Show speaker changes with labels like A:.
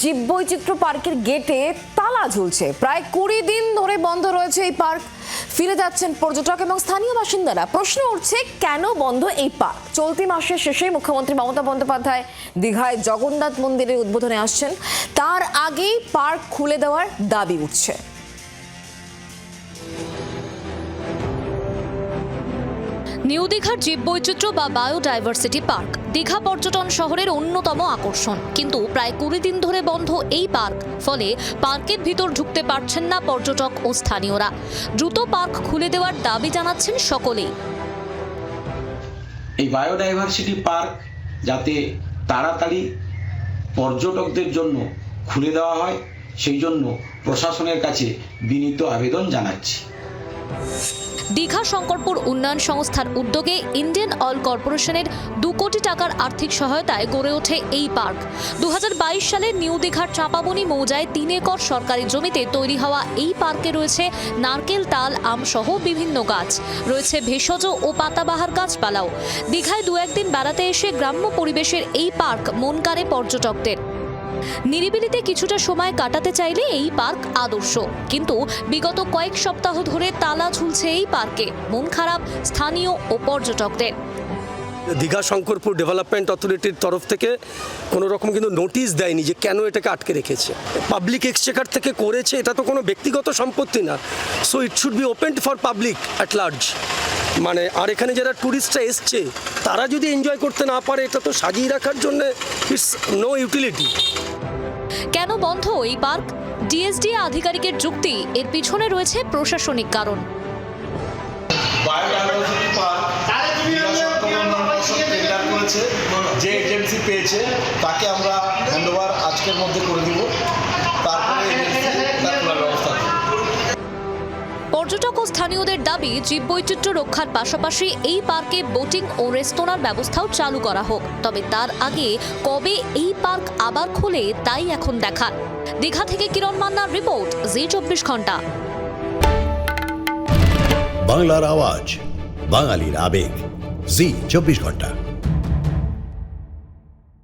A: জীববৈচিত্র্য পার্কের গেটে তালা ঝুলছে। প্রায় কুড়ি দিন ধরে বন্ধ রয়েছে এই পার্ক। ফিরে যাচ্ছেন পর্যটক এবং স্থানীয় বাসিন্দারা। প্রশ্ন উঠছে, কেন বন্ধ এই পার্ক? চলতি মাসের শেষে মুখ্যমন্ত্রী মমতা বন্দ্যোপাধ্যায় দীঘায় জগন্নাথ মন্দিরের উদ্বোধনে আসছেন। তার আগেই পার্ক খুলে দেওয়ার দাবি উঠছে।
B: নিউ দীঘার জীববৈচিত্র্য বা বায়োডাইভার্সিটি পার্ক। দীঘা পর্যটন শহরের অন্যতম আকর্ষণ। কিন্তু প্রায় কুড়ি দিন ধরে বন্ধ এই পার্ক। ফলে পার্কের ভিতর ঢুকতে পারছেন না পর্যটক ও স্থানীয়রা। দ্রুত পার্ক খুলে দেওয়ার দাবি জানাচ্ছেন সকলেই।
C: এই বায়োডাইভার্সিটি পার্ক যাতে তাড়াতাড়ি পর্যটকদের জন্য খুলে দেওয়া হয়, সেই জন্য প্রশাসনের কাছে বিনীত আবেদন জানাচ্ছি।
B: দীঘা শঙ্করপুর উন্নয়ন সংস্থার উদ্যোগে ইন্ডিয়ান অয়েল কর্পোরেশনের দু কোটি টাকার আর্থিক সহায়তায় গড়ে ওঠে এই পার্ক। দু হাজার বাইশ সালে নিউ দীঘার চাপাবনি মৌজায় তিন একর সরকারি জমিতে তৈরি হওয়া এই পার্কে রয়েছে নারকেল, তাল, আম সহ বিভিন্ন গাছ। রয়েছে ভেষজ ও পাতাবাহার গাছপালাও। দীঘায় দু একদিন বেড়াতে এসে গ্রাম্য পরিবেশের এই পার্ক মন কাড়ে পর্যটকদের। নিরিবিলিতে কিছুটা সময় কাটাতে চাইলে এই পার্ক আদর্শ। কিন্তু বিগত কয়েক সপ্তাহ ধরে তালা ঝুলছে এই পার্কে। মন খারাপ স্থানীয় ও পর্যটকদের।
D: দীঘা শঙ্করপুর ডেভেলপমেন্ট অথরিটির তরফ থেকে কোনো রকম কিন্তু নোটিশ দেয়নি যে কেন এটাকে আটকে রেখেছে। পাবলিক এক্সচেকার থেকে করেছে, এটা তো কোনো ব্যক্তিগত সম্পত্তি না। So it should be open for public at large মানে আর এখানে যারা ট্যুরিস্টরা এসছে তারা যদি এনজয় করতে না পারে এটা তো সাজিয়ে রাখার জন্য ইটস নো ইউটিলিটি
B: কেন বন্ধ এই পার্ক? ডিএসডি আধিকারিকের যুক্তি এর পিছনে রয়েছে প্রশাসনিক কারণ।
E: যে এজেন্সি পেয়েছে তাকে আমরা হ্যান্ডওভার আজকের মধ্যে করে দিব।
B: পর্যটক ও স্থানীয়দের দাবি জীববৈচিত্র্য রক্ষার পাশাপাশি এই পার্কে বোটিং ও রেস্তোরাঁর ব্যবস্থাও চালু করা হোক। তবে তার আগে কবে এই পার্ক আবার খোলে, তাই এখন দেখার। দীঘা থেকে কিরণ মান্নার রিপোর্ট, জি চব্বিশ ঘণ্টা।
F: বাংলার আওয়াজ, বাঙালির আবেগ, জি চব্বিশ ঘণ্টা।